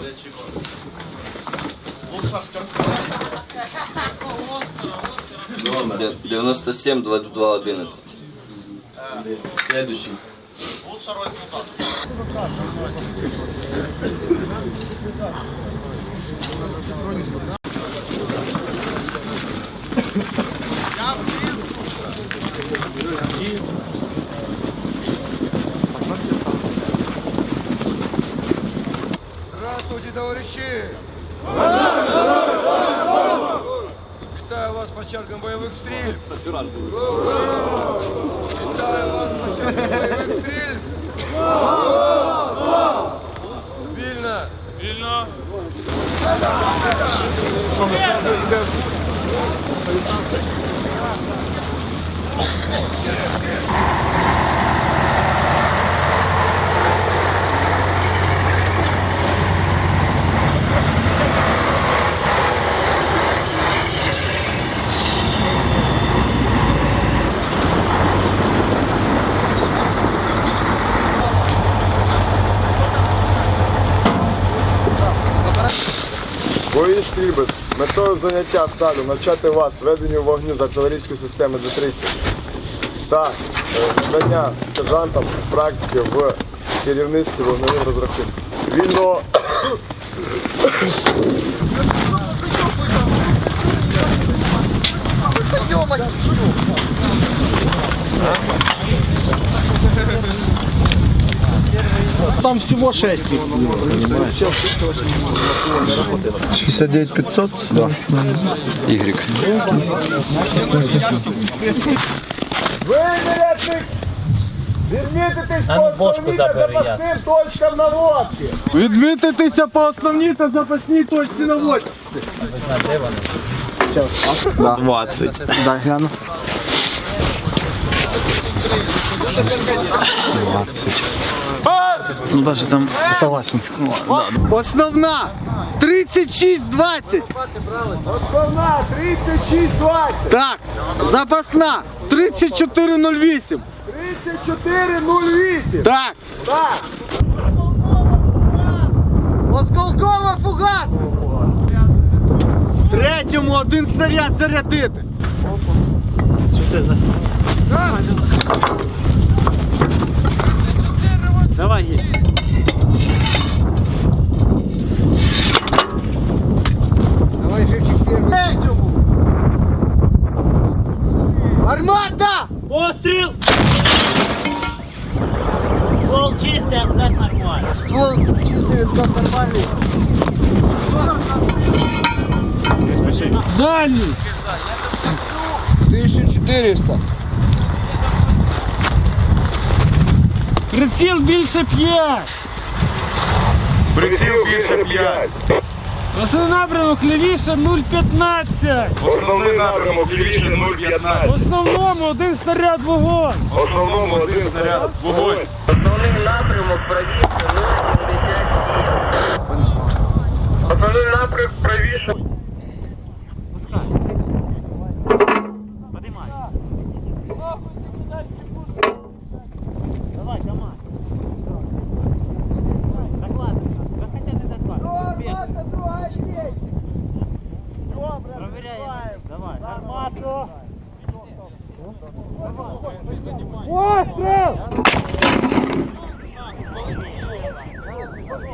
Для чего? Лучше 97, 22, 11. Следующий. Лучшая. товариші! Вітаю вас початком бойових стрільб! Вітаю вас початком бойових стрільб! Вільно! Вільно! Бої Стрільби. Метою заняття ставлю навчати вас веденню вогню з артилерійської системи Д-30 та е, надання сержантам практики в керівництві вогневим розрахунком. Вільно Там всего 6 69 500? Да. Y. Відмітитись по основній та запасним точкам наводки. Відмітитися по основній та запасній точці наводки. 20. Дай гляну. 20. Ну даже там согласен. Основна 36-20. Основна 36-20. Так. Запасна 34-08. 34-08. Так. Так. Осколкова фугас! Третьому один снаряд зарядити. Що? Давай. Давай, живчик первый. Армата! Постріл! Ствол чистый, как а нормальный. Дальний! 1400! Приціл більше 5! Приціл більше 5. Основний напрямок лівіше 0,15! Основний напрямок лівіше 0,15. В основному один снаряд вогонь! В Основному один снаряд. Вогонь. Основний напрямок правіше 0,70. Основний напрямок правіше.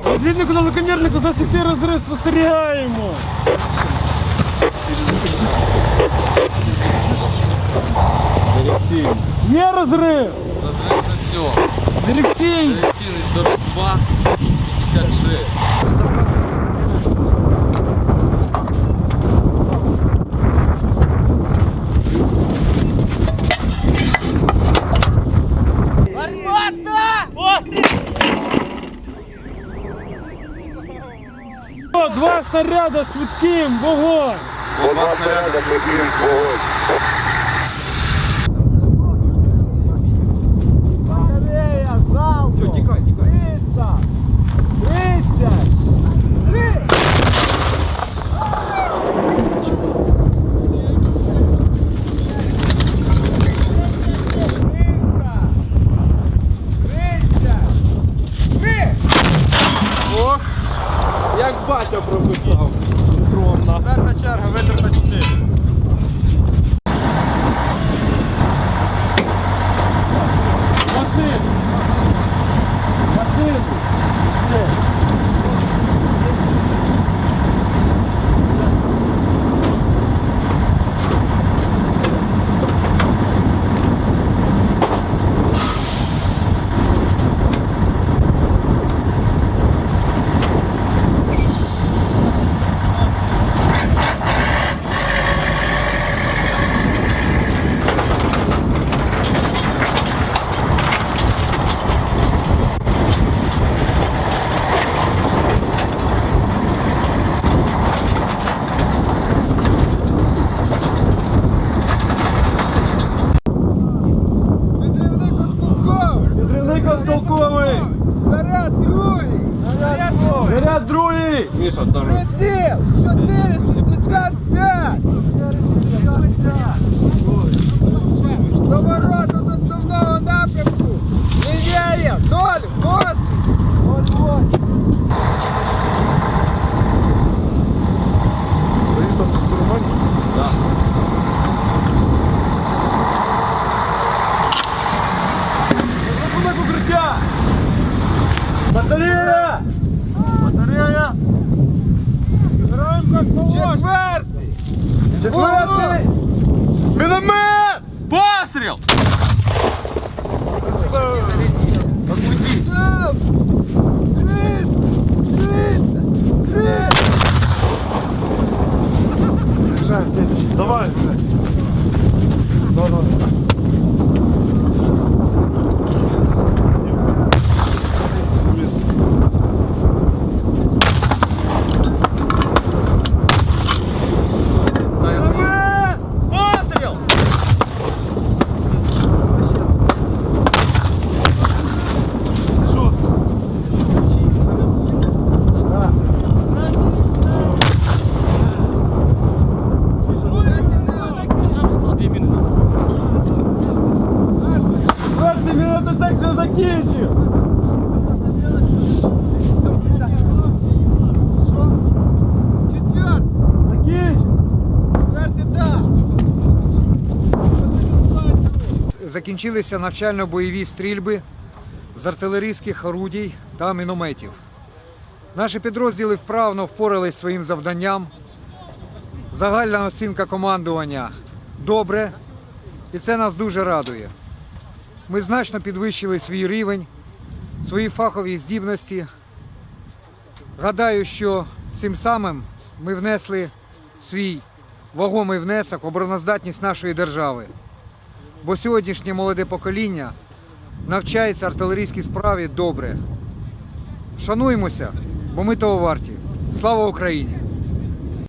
Розвіднику на лаконернику засікти розрив спостерігаємо. Є розрив! Разрыв все. Дирекційний! Директивный 42, 56. Два снаряда швидким, вогонь! Два снаряда швидким вогонь. Батя прописав. Заряд другий! Приціл! 475! Четвертий! Четвертий! Міномет! Постріл! Там! Закінчилися навчально-бойові стрільби з артилерійських орудій та мінометів. Наші підрозділи вправно впорались своїм завданням. Загальна оцінка командування добре, і це нас дуже радує. Ми значно підвищили свій рівень, свої фахові здібності. Гадаю, що цим самим ми внесли свій вагомий внесок в обороноздатність нашої держави. Бо сьогоднішнє молоде покоління навчається артилерійській справі добре. Шануємося, бо ми того варті. Слава Україні!